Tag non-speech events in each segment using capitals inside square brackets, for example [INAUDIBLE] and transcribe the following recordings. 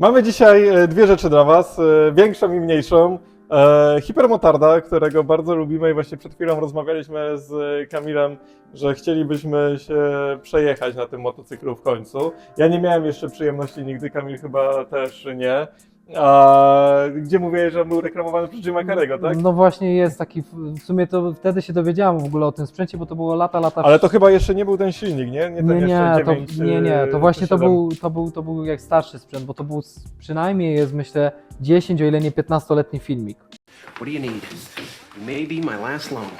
Mamy dzisiaj e, dwie rzeczy dla Was, e, większą i mniejszą. E, Hipermotarda, którego bardzo lubimy i właśnie przed chwilą rozmawialiśmy z Kamilem, że chcielibyśmy się przejechać na tym motocyklu w końcu. Ja nie miałem jeszcze przyjemności nigdy, Kamil chyba też nie. A, gdzie mówiłeś, że był reklamowany przez Jima Carrey'ego, tak? No właśnie jest taki, w sumie to wtedy się dowiedziałem w ogóle o tym sprzęcie, bo to było lata, lata Ale to chyba jeszcze nie był ten silnik, nie? Nie, ten nie, jeszcze nie, to, 9, nie, nie, to e, właśnie to 7. był, to, był, to był jak starszy sprzęt, bo to był przynajmniej jest myślę 10, o ile nie 15-letni filmik. What do you need? Maybe my last loan.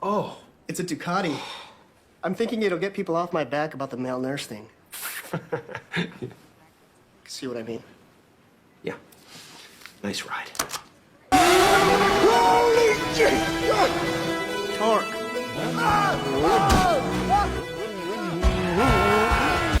Oh, it's a Ducati. I'm thinking it'll get people off my back about the male nurse thing. [LAUGHS] See what I mean? Yeah. Nice ride. Torque.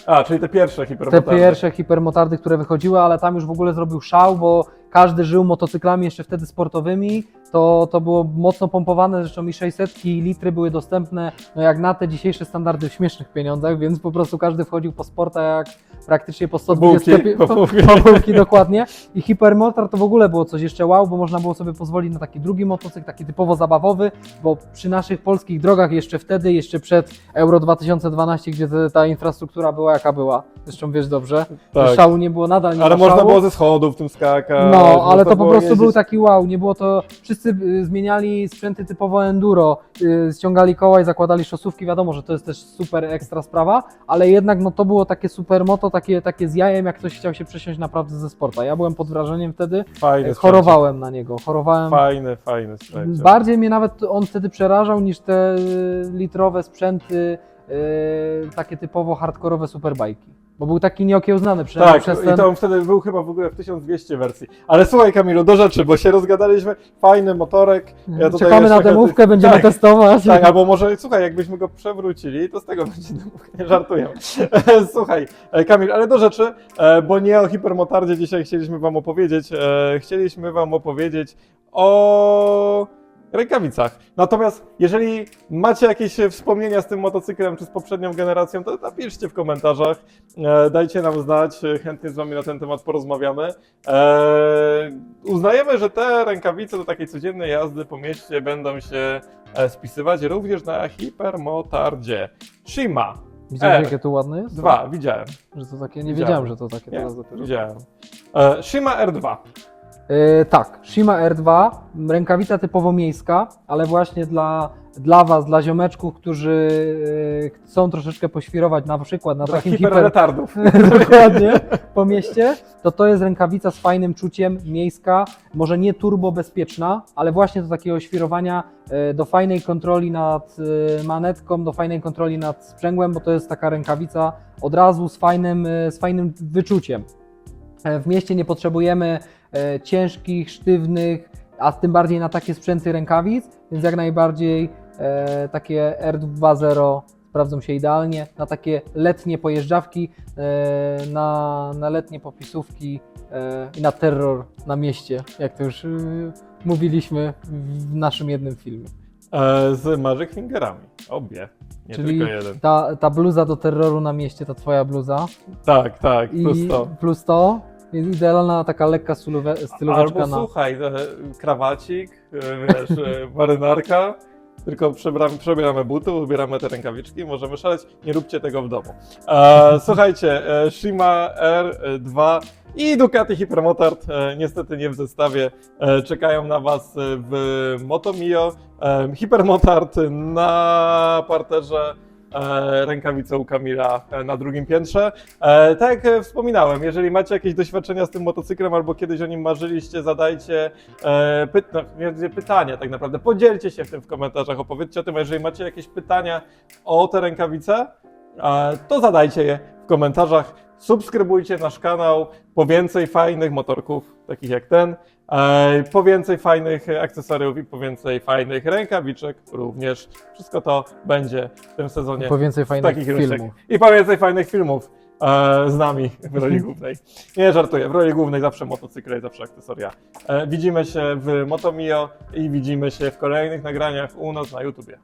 A, czyli te pierwsze Te hipermotardy. pierwsze hipermotardy, które wychodziły, ale tam już w ogóle zrobił szał, bo każdy żył motocyklami jeszcze wtedy sportowymi, to, to było mocno pompowane, zresztą i 600 litry były dostępne, no jak na te dzisiejsze standardy w śmiesznych pieniądzach, więc po prostu każdy wchodził po sporta jak praktycznie po 120 Bułki, po po- [LAUGHS] po dokładnie. I hipermotor to w ogóle było coś jeszcze wow, bo można było sobie pozwolić na taki drugi motocykl, taki typowo zabawowy, bo przy naszych polskich drogach jeszcze wtedy, jeszcze przed Euro 2012, gdzie ta infrastruktura była jaka była, zresztą wiesz dobrze, Tak. szału nie było, nadal nie Ale można szału. było ze schodów tym skakać. No, ale to po było prostu jeździć. był taki wow, nie było to, wszyscy y, zmieniali sprzęty typowo enduro, y, ściągali koła i zakładali szosówki, wiadomo, że to jest też super ekstra sprawa, ale jednak no to było takie super moto, takie, takie z jajem, jak ktoś chciał się przesiąść naprawdę ze sporta. Ja byłem pod wrażeniem wtedy, Fajny sprzęcik. chorowałem na niego, chorowałem. Fajny, fajny sprzęt. Bardziej mnie nawet on wtedy przerażał niż te y, litrowe sprzęty, takie typowo hardkorowe superbajki. Bo był taki nieokiełznany przynajmniej Tak, przez i ten... to on wtedy był chyba w ogóle w 1200 wersji. Ale słuchaj Kamilu, do rzeczy, bo się rozgadaliśmy. Fajny motorek. Ja tutaj Czekamy na demówkę, będziemy tak, testować. Tak, albo może, słuchaj, jakbyśmy go przewrócili, to z tego będzie demówka, nie żartuję. [LAUGHS] Słuchaj, e, Kamil, ale do rzeczy, e, bo nie o hipermotardzie dzisiaj chcieliśmy wam opowiedzieć. E, Chcieliśmy wam opowiedzieć o rękawicach. Natomiast jeżeli macie jakieś wspomnienia z tym motocyklem czy z poprzednią generacją, to napiszcie w komentarzach, e, dajcie nam znać, e, chętnie z wami na ten temat porozmawiamy. E, uznajemy, że te rękawice do takiej codziennej jazdy po mieście będą się e, spisywać również na hipermotardzie. Shima Widziałeś, R. jakie tu ładne jest? 2, widziałem. Że to takie, nie Widziałem. wiedziałem, że to takie teraz dopiero. widziałem. E, Shima R2. Yy, tak, Shima R2, rękawica typowo miejska, ale właśnie dla, dla Was, dla ziomeczków, którzy yy, chcą troszeczkę poświrować na przykład na Dla takim hiper... hiperretardów. [LAUGHS] Dokładnie, po mieście, to to jest rękawica z fajnym czuciem, miejska, może nie turbo bezpieczna, ale właśnie do takiego świrowania, e, do fajnej kontroli nad e, manetką, do fajnej kontroli nad sprzęgłem, bo to jest taka rękawica od razu z fajnym, e, z fajnym wyczuciem. W mieście nie potrzebujemy ciężkich, sztywnych, a tym bardziej na takie sprzęty rękawic, więc jak najbardziej e, takie R2.0 sprawdzą się idealnie na takie letnie pojeżdżawki, e, na, na letnie popisówki e, i na terror na mieście, jak to już e, mówiliśmy w naszym jednym filmie. E, z Magic Fingerami. Obie. Nie Czyli tylko jeden. ta, ta bluza do terroru na mieście, ta twoja bluza Tak, tak, i plus to. plus to jest idealna taka lekka stylóweczka Albo na... słuchaj, e, krawacik, e, wiesz, e, [LAUGHS] marynarka, tylko przebieramy, przebieramy buty, ubieramy te rękawiczki, możemy szaleć, nie róbcie tego w domu. E, słuchajcie, Shima R2 i Ducati Hypermotard, e, niestety nie w zestawie, e, czekają na Was w Motomio. E, Hypermotard na parterze, e, rękawice u Kamila e, na drugim piętrze. E, tak jak wspominałem, jeżeli macie jakieś doświadczenia z tym motocyklem albo kiedyś o nim marzyliście, zadajcie pyt no, tak naprawdę. Podzielcie się w tym w komentarzach, opowiedzcie o tym, a jeżeli macie jakieś pytania o te rękawice, to zadajcie je komentarzach. Subskrybujcie nasz kanał po więcej fajnych motorków, takich jak ten, e, po więcej fajnych akcesoriów i po więcej fajnych rękawiczek również. Wszystko to będzie w tym sezonie Po więcej fajnych takich filmów. I po więcej fajnych filmów e, z nami w roli [LAUGHS] głównej. Nie żartuję, w roli głównej zawsze motocykle i zawsze akcesoria. E, widzimy się w Motomio i widzimy się w kolejnych nagraniach u nas na YouTubie.